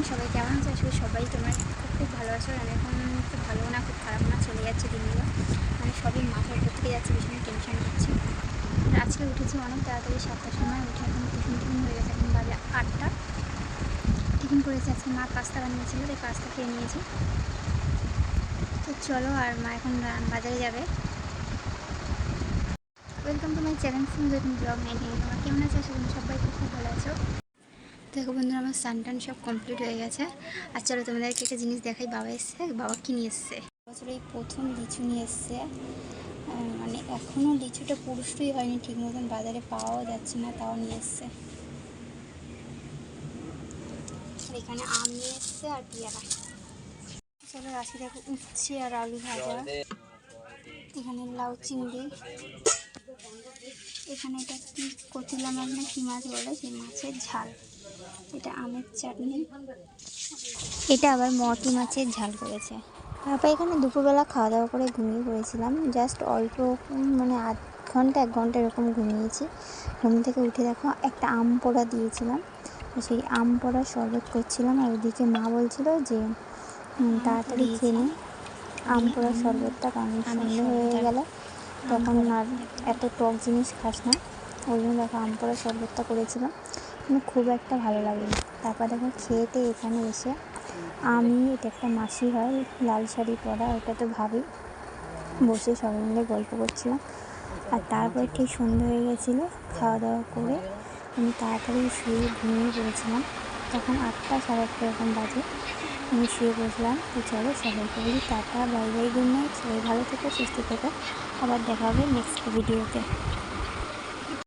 Morning, সবাই কেমন আছে? আসলে সবাই তোমার খুব খুব ভালো আছো। আর এখন খুব ভালো না, খুব খারাপ না, চলে যাচ্ছে দিনগুলো। মানে সবই মাথার উপর যাচ্ছে, ভীষণ টেনশন হচ্ছে আজকে উঠেছি অনেক তাড়াতাড়ি, সাতটার সময় উঠে এখন টিফিন টিফিন হয়ে গেছে, এখন বাজে আটটা। টিফিন করেছে, আজকে মা পাস্তা বানিয়েছিল, তাই পাস্তা খেয়ে নিয়েছি। তো চলো, আর মা এখন বাজারে যাবে। ওয়েলকাম টু মাই চ্যানেল নতুন ব্লগ নাইনটিন তোমরা কেমন আছো? করি সবাই খুব ভালো আছো। দেখো বন্ধুরা, আমার স্নান টান সব কমপ্লিট হয়ে গেছে। আর চলো তোমাদেরকে একটা জিনিস দেখাই, বাবা এসছে, বাবা কি নিয়ে এসছে? বছর এই প্রথম লিচু নিয়ে এসছে। মানে এখনও লিচুটা পুরুষই হয়নি, ঠিক মতন বাজারে পাওয়াও যাচ্ছে না, তাও নিয়ে এসছে। এখানে আম নিয়ে এসছে আর পেয়ারা। চলো রাশি দেখো উচ্ছে আর আলু ভাজা। এখানে লাউ চিংড়ি। এখানে এটা কি কচিলা মাছ না কি মাছ বলে? সেই মাছের ঝাল। এটা আমের চাটনি। এটা আবার মটি মাছের ঝাল করেছে। তারপর এখানে দুপুরবেলা খাওয়া দাওয়া করে ঘুমিয়ে পড়েছিলাম। জাস্ট অল্প মানে আধ ঘণ্টা এক ঘণ্টা এরকম ঘুমিয়েছি। ঘুম থেকে উঠে দেখো একটা আম পোড়া দিয়েছিলাম। সেই আম পোড়া শরবত করছিলাম আর ওদিকে মা বলছিল যে তাড়াতাড়ি খেয়ে আম পোড়া শরবতটা কারণ সন্ধে হয়ে গেল। তখন আর এত টক জিনিস খাস না। ওই জন্য দেখো আম পোড়া শরবতটা করেছিলাম। কিন্তু খুব একটা ভালো লাগেনি। তারপর দেখো খেয়েতে এখানে এসে আমি, এটা একটা মাসি হয়, লাল শাড়ি পরা, ওটা তো ভাবি। বসে সবাই মিলে গল্প করছিলাম। আর তারপর ঠিক সন্ধে হয়ে গেছিল, খাওয়া দাওয়া করে আমি তাড়াতাড়ি শুয়ে ঘুমিয়ে পড়েছিলাম। তখন আটটা, সাড়ে আটটা এরকম বাজে। আমি শুয়ে বসলাম তো চলো সবাইকে বলি, tata, bye bye, good night, সবাই ভালো থেকো, সুস্থ থেকো। আবার দেখা হবে নেক্সট ভিডিওতে